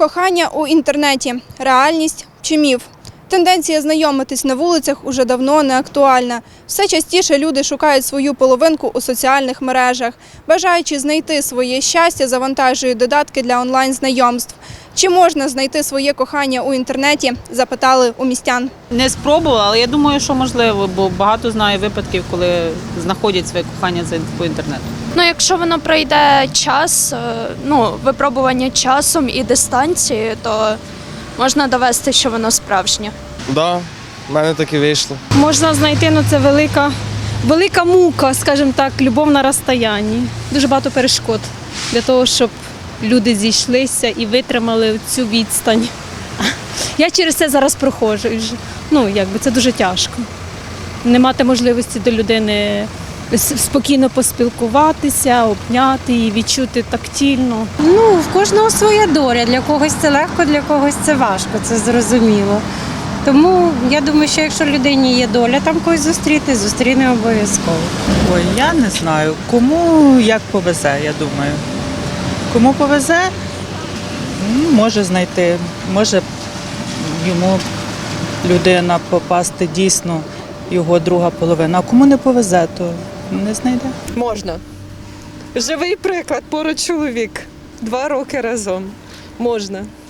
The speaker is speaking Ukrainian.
Кохання у інтернеті реальність чи міф? Тенденція знайомитись на вулицях уже давно не актуальна. Все частіше люди шукають свою половинку у соціальних мережах. Бажаючи знайти своє щастя, завантажують додатки для онлайн-знайомств. Чи можна знайти своє кохання у інтернеті? Запитали у містян. Не спробувала, але я думаю, що можливо, бо багато знаю випадків, коли знаходять своє кохання за- по інтернету. Ну, якщо воно пройде час, е, ну, випробування часом і дистанції, то можна довести, що воно справжнє. Да, в мене так і вийшло. Можна знайти, ну це велика, велика мука, скажімо так, любов на розстоянні. Дуже багато перешкод для того, щоб люди зійшлися і витримали цю відстань. Я через це зараз проходжу. Ну, якби це дуже тяжко. Не мати можливості до людини спокійно поспілкуватися, обняти її, відчути тактильно. Ну, в кожного своя доля. Для когось це легко, для когось це важко, це зрозуміло. Тому я думаю, що якщо людині є доля там когось зустріти, зустріне обов'язково. Ой, я не знаю. Кому як повезе, я думаю. Кому повезе, може знайти, може йому людина попасти дійсно його друга половина. А кому не повезе, то не знайде. Можна. Живий приклад, поруч чоловік. Два роки разом. Можна.